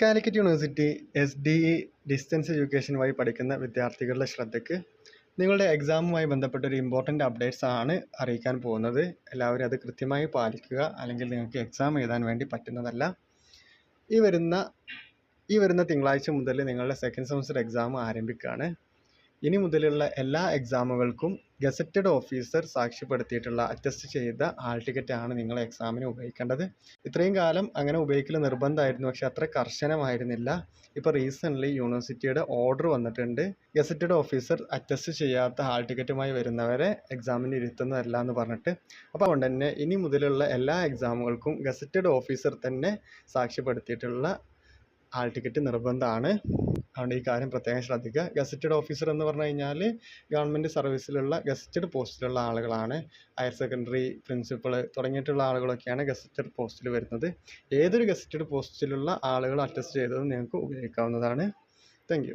Calicut university S D E distance education വഴി പഠിക്കുന്ന വിദ്യാർത്ഥികളുടെ ശ്രദ്ധയ്ക്ക് നിങ്ങളുടെ എക്സാമുമായി ബന്ധപ്പെട്ട ഒരു ഇമ്പോർട്ടന്റ് അപ്ഡേറ്റ്സ് ആണ് അറിയിക്കാൻ പോകുന്നത്. എല്ലാവരും അത് കൃത്യമായി പാലിക്കുക അല്ലെങ്കിൽ നിങ്ങൾക്ക് എക്സാം എഴുതാൻ വേണ്ടി പറ്റുന്നതല്ല. ഈ വരുന്ന ഈ വരുന്ന തിങ്കളാഴ്ച മുതൽ നിങ്ങളുടെ സെക്കൻഡ് സെമസ്റ്റർ എക്സാം ആരംഭിക്കുകയാണ്. ഇനി മുതലുള്ള എല്ലാ എക്സാമുകൾക്കും ഗസറ്റഡ് ഓഫീസർ സാക്ഷ്യപ്പെടുത്തിയിട്ടുള്ള അറ്റസ്റ്റ് ചെയ്ത ഹാൾ ടിക്കറ്റാണ് നിങ്ങൾ എക്സാമിന് ഉപയോഗിക്കേണ്ടത്. ഇത്രയും കാലം അങ്ങനെ ഉപയോഗിക്കൽ നിർബന്ധമായിരുന്നു പക്ഷെ അത്ര കർശനമായിരുന്നില്ല. ഇപ്പോൾ റീസെന്റ്ലി യൂണിവേഴ്സിറ്റിയുടെ ഓർഡർ വന്നിട്ടുണ്ട്. ഗസറ്റഡ് ഓഫീസർ അറ്റസ്റ്റ് ചെയ്യാത്ത ഹാൾ ടിക്കറ്റുമായി വരുന്നവരെ എക്സാമിന് ഇരുത്തുന്നതല്ല എന്ന് പറഞ്ഞിട്ട്. അപ്പോൾ അതുകൊണ്ട് തന്നെ ഇനി മുതലുള്ള എല്ലാ എക്സാമുകൾക്കും ഗസറ്റഡ് ഓഫീസർ തന്നെ സാക്ഷ്യപ്പെടുത്തിയിട്ടുള്ള ഹാൾ ടിക്കറ്റ് നിർബന്ധമാണ്. അതുകൊണ്ട് ഈ കാര്യം പ്രത്യേകം ശ്രദ്ധിക്കുക. ഗസറ്റഡ് ഓഫീസർ എന്ന് പറഞ്ഞു കഴിഞ്ഞാൽ ഗവൺമെന്റ് സർവീസിലുള്ള ഗസറ്റഡ് പോസ്റ്റിലുള്ള ആളുകളാണ്. ഹയർ സെക്കൻഡറി പ്രിൻസിപ്പൾ തുടങ്ങിയിട്ടുള്ള ആളുകളൊക്കെയാണ് ഗസറ്റഡ് പോസ്റ്റിൽ വരുന്നത്. ഏതൊരു ഗസറ്റഡ് പോസ്റ്റിലുള്ള ആളുകൾ അറ്റസ്റ്റ് ചെയ്തത് നിങ്ങൾക്ക് ഉപയോഗിക്കാവുന്നതാണ്. താങ്ക്